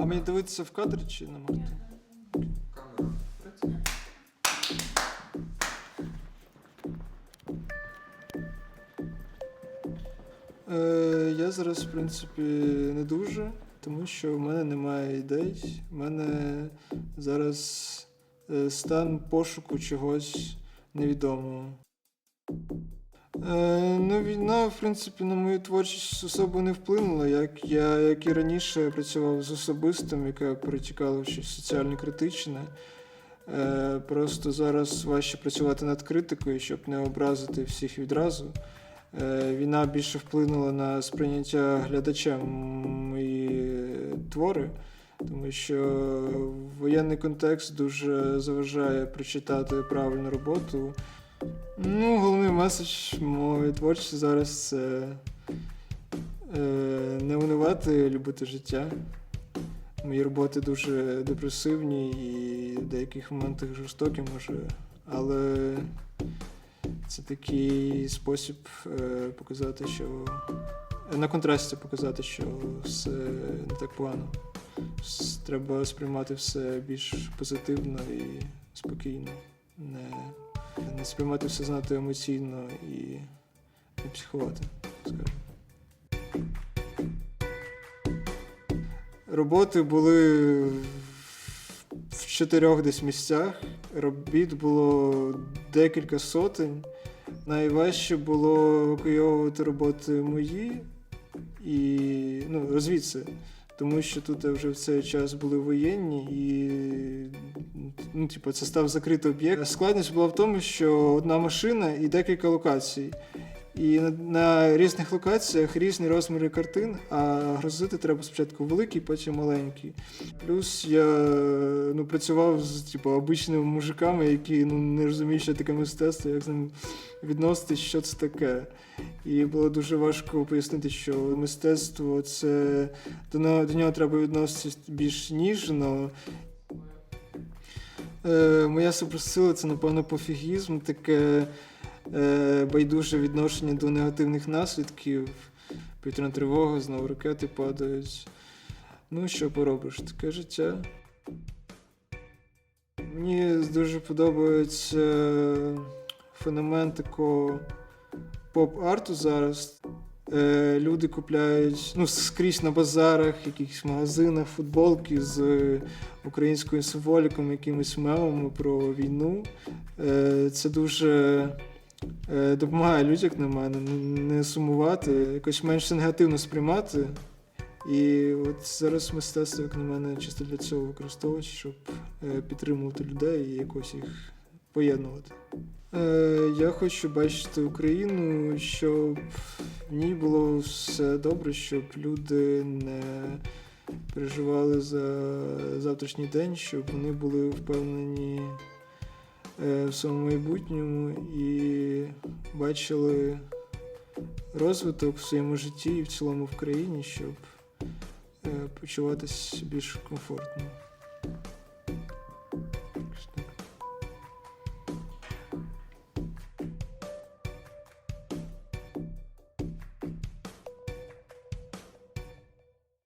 А мені дивитися в кадр чи на Марту? Камера працює. Е, я зараз, в принципі, не дуже, тому що в мене немає ідей. У мене зараз е, стан пошуку чогось невідомого. Е, ну, війна, в принципі, на мою творчість особо не вплинула, як я, як і раніше, працював з особистим, яке перетікало в щось соціально критичне. Е, просто зараз важче працювати над критикою, щоб не образити всіх відразу. Е, Війна більше вплинула на сприйняття глядачем мої твори, тому що воєнний контекст дуже заважає прочитати правильну роботу. Ну, головний меседж моєї творчості зараз це е, не унивати, любити життя. Мої роботи дуже депресивні і в деяких моментах жорстокі, може, але це такий спосіб е, показати, що на контрасті показати, що все не так погано. Треба сприймати все більш позитивно і спокійно, не, не сприймати все занадто емоційно і не психувати, скажімо. Роботи були в чотирьох десь місцях. Робіт було декілька сотень. Найважче було евакуйовувати роботи мої і ну, звідси. Тому що тут вже в цей час були воєнні, і ну, типу, це став закритий об'єкт. Складність була в тому, що одна машина і декілька локацій. І на, на різних локаціях різні розміри картин, а грузити треба спочатку великий, потім маленький. Плюс я ну, працював з типу, обичними мужиками, які ну, не розуміють, що таке мистецтво, як з ним відноситись, що це таке. І було дуже важко пояснити, що мистецтво це до до нього треба відноситися більш ніжно. Е, моя суперсила це, напевно, пофігізм, таке байдуже відношення до негативних наслідків. Повітряна тривога, знову ракети падають. Ну, що поробиш, таке життя. Мені дуже подобається е, феномен такого поп-арту зараз. Е, люди купляють ну, скрізь на базарах, якихось магазинах, футболки з е, українською символікою, якимись мемами про війну. Е, це дуже е, допомагає людям, на мене, не сумувати, якось менше негативно сприймати. І от зараз мистецтво, як на мене, чисто для цього використовують, щоб е, підтримувати людей і якось їх поєднувати. Е, я хочу бачити Україну, щоб в ній було все добре, щоб люди не переживали за завтрашній день, щоб вони були впевнені е, в своєму майбутньому і бачили розвиток в своєму житті і в цілому в країні, щоб е, почуватися більш комфортно.